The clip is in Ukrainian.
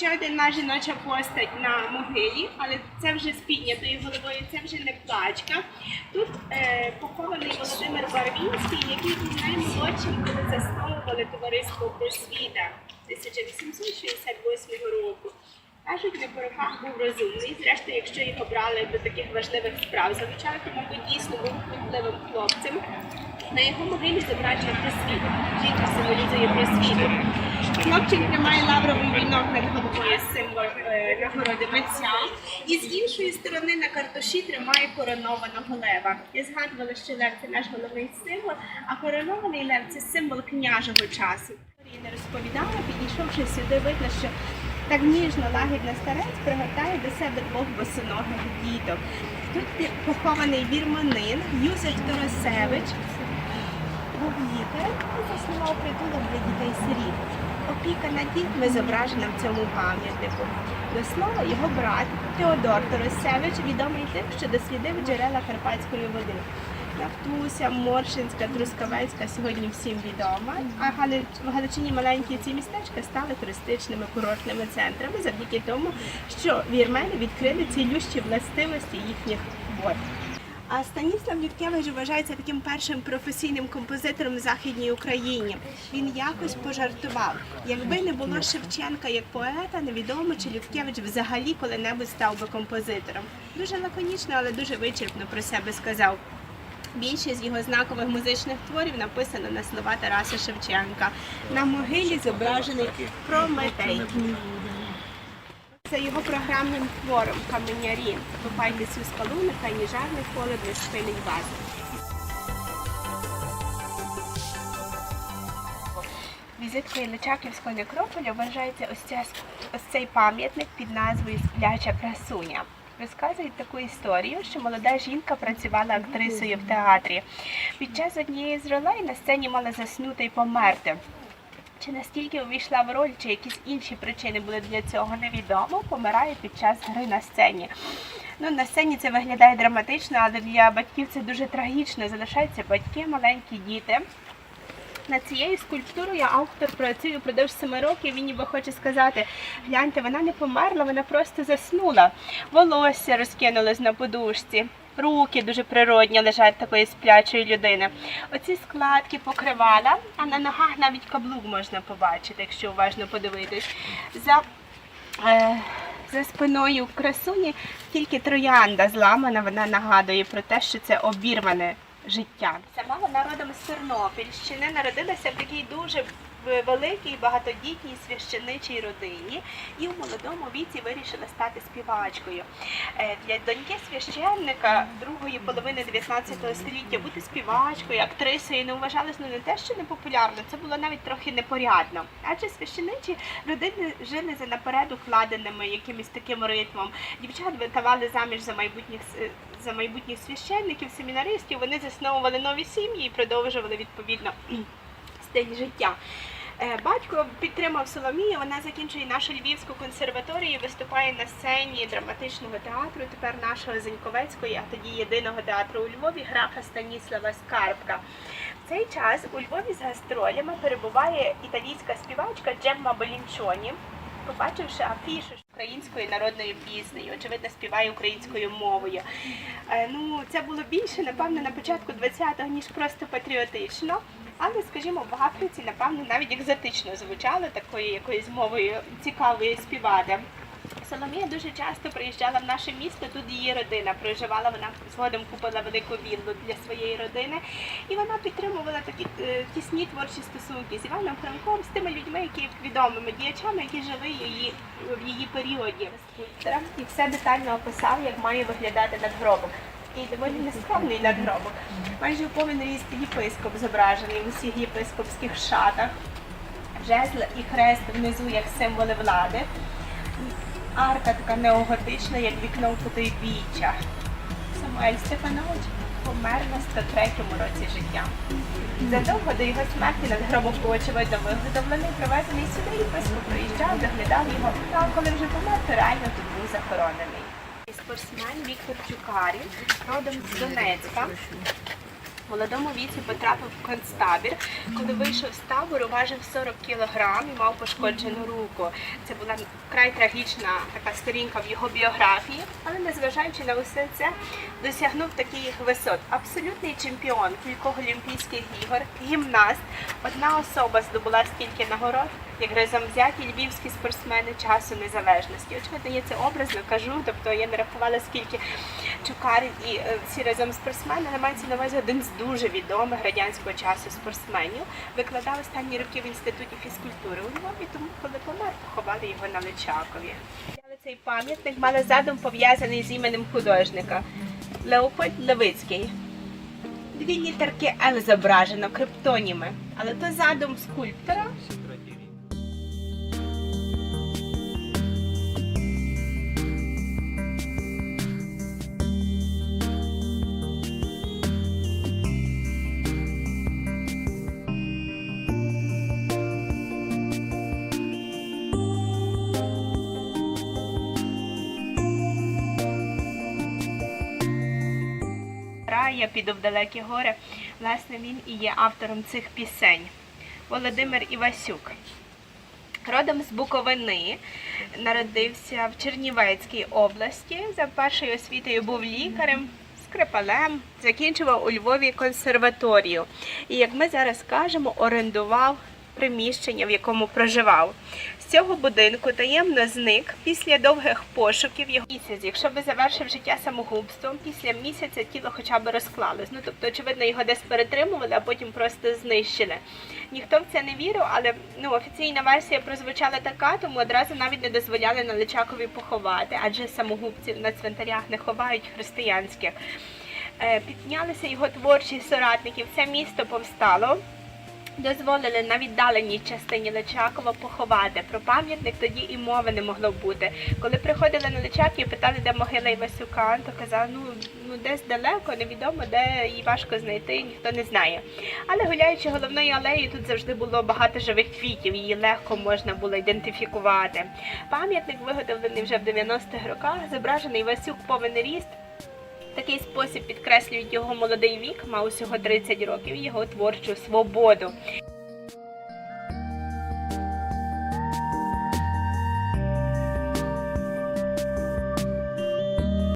ще один наш жіноча постать на могилі, але це вже з піднятою головою, це вже не плачка. Тут е, похований Володимир Барвінський, який був наймолодшим, коли засновували товариство просвіта 1868 року. Кажуть, на порохах був розумний. Зрештою, якщо його брали до таких важливих справ залучали, то, мабуть, дійсно був кмітливим хлопцем. На його могилі зображена просвіта. Жінка символізує просвіту. Хлопчик тримає лавровий вінок над головою символ е, нагороди митця. І з іншої сторони на картоші тримає коронованого лева. Я згадувала, що лев це наш головний символ, а коронований лев це символ княжого часу. Я не розповідала, підійшовши сюди, видно, що так ніжно лагідно старець пригортає до себе двох босоногих діток. Тут похований вірманин Юзеф Торосевич, був лікар і заснував притулок для дітей сиріт. Опіка над дітьми зображена в цьому пам'ятнику. До слова, його брат Теодор Торосевич відомий тим, що дослідив джерела карпатської води. Нафтуся, Моршинська, Трускавецька сьогодні всім відома. А в Галичині маленькі ці містечка стали туристичними курортними центрами завдяки тому, що вірмени відкрили цілющі властивості їхніх вод. А Станіслав Юткевич вважається таким першим професійним композитором в Західній Україні. Він якось пожартував. Якби не було Шевченка як поета, невідомо чи Юткевич взагалі коли-небудь став би композитором. Дуже лаконічно, але дуже вичерпно про себе сказав. Більшість його знакових музичних творів написано на слова Тараса Шевченка. На могилі зображений Прометей. За його програмним твором Каменярі. Копайте цю скалу, нехай ні жар, ні холод не спинить вас. Візиткою Личаківського некрополя вважається ось, ця, ось цей пам'ятник під назвою Спляча красуня. Розказують таку історію, що молода жінка працювала актрисою в театрі. Під час однієї з ролей на сцені мала заснути і померти. Чи настільки увійшла в роль, чи якісь інші причини були для цього, невідомо. Помирає під час гри на сцені. Ну, на сцені це виглядає драматично, але для батьків це дуже трагічно. Залишаються батьки, маленькі діти. Над цією скульптурою автор працює впродовж семи років. Він ніби хоче сказати: гляньте, вона не померла, вона просто заснула. Волосся розкинулось на подушці. Руки дуже природні лежать такої сплячої людини. Оці складки покривала, а на ногах навіть каблук можна побачити, якщо уважно подивитись. За, е, за спиною красуні тільки троянда зламана, вона нагадує про те, що це обірване життя. Сама вона родом з Тернопільщини, народилася в такій дуже в- великій багатодітній священичій родині і в молодому віці вирішила стати співачкою. Е, Для доньки священника другої половини 19 століття бути співачкою, актрисою не вважалось ну, не те, що не популярно, це було навіть трохи непорядно. Адже священичі родини жили за наперед укладеними якимось таким ритмом. Дівчат видавали заміж за майбутніх с- за майбутніх священників, семінаристів. Вони засновували нові сім'ї і продовжували відповідно стиль життя. Е, Батько підтримав Соломію, вона закінчує нашу Львівську консерваторію, виступає на сцені драматичного театру, тепер нашого Зеньковецької, а тоді єдиного театру у Львові, графа Станіслава Скарбка. В цей час у Львові з гастролями перебуває італійська співачка Джемма Болінчоні. Побачивши афішу українською народною піснею, очевидно, співає українською мовою. Е, Ну, це було більше, напевно, на початку 20-го, ніж просто патріотично. Але, скажімо, в Африці, напевно, навіть екзотично звучало такою якоюсь мовою цікавої співати. Соломія дуже часто приїжджала в наше місто, тут її родина проживала. Вона згодом купила велику віллу для своєї родини, і вона підтримувала такі е, тісні творчі стосунки з Іваном Франком, з тими людьми, які відомими діячами, які жили її в її періоді. І все детально описав, як має виглядати надгробок. Такий доволі нескромний надгробок. Майже повен ріст єпископ зображений в усіх єпископських шатах. Жезл і хрест внизу як символи влади. Арка така неоготична, як вікно в потойбіччя. Самуель Стефанович помер на 103-му році життя. Задовго до його смерті надгробок був очевидно виготовлений, привезений сюди, єпископ приїжджав, доглядав його. А коли вже помер, то реально тут був захоронений. Спортсмен Віктор Чукарів, родом з Донецька. В молодому віці потрапив в концтабір. Коли вийшов з табору, важив 40 кг і мав пошкоджену руку. Це була вкрай трагічна така сторінка в його біографії, але незважаючи на усе це, досягнув таких висот. Абсолютний чемпіон кількох Олімпійських ігор, гімнаст. Одна особа здобула стільки нагород, як разом взяті львівські спортсмени часу незалежності. Очевидно, я це образно кажу, тобто я не рахувала скільки Чукар і е, всі разом спортсмени, але мається на увазі один з дуже відомих радянського часу спортсменів. Викладав останні роки в інституті фізкультури у Львові, тому коли помер, поховали його на Личакові. Цей пам'ятник мали задум пов'язаний з іменем художника Леопольд Левицький. Дві літерки Л зображено, криптоніми, але то задум скульптора. Я піду в далекі гори. Власне, він і є автором цих пісень. Володимир Івасюк. Родом з Буковини, народився в Чернівецькій області. За першою освітою був лікарем, скрипалем, закінчував у Львові консерваторію. І, як ми зараз кажемо, орендував приміщення, в якому проживав. З цього будинку таємно зник після довгих пошуків його місяць. Якщо би завершив життя самогубством, після місяця тіло хоча б розклалось. Ну тобто, очевидно, його десь перетримували, а потім просто знищили. Ніхто в це не вірив, але ну офіційна версія прозвучала така, тому одразу навіть не дозволяли на Личакові поховати, адже самогубців на цвинтарях не ховають християнських. Е, Піднялися його творчі соратники, все місто повстало. Дозволили на віддаленій частині Личакова поховати. Про пам'ятник тоді і мови не могло бути. Коли приходили на Личаків, питали, де могила Івасюка, то казали, ну, ну десь далеко, невідомо, де її важко знайти, ніхто не знає. Але гуляючи головною алеєю, тут завжди було багато живих квітів, її легко можна було ідентифікувати. Пам'ятник виготовлений вже в 90-х роках, зображений Івасюк повний ріст. Такий спосіб підкреслюють його молодий вік, мав усього 30 років, його творчу свободу.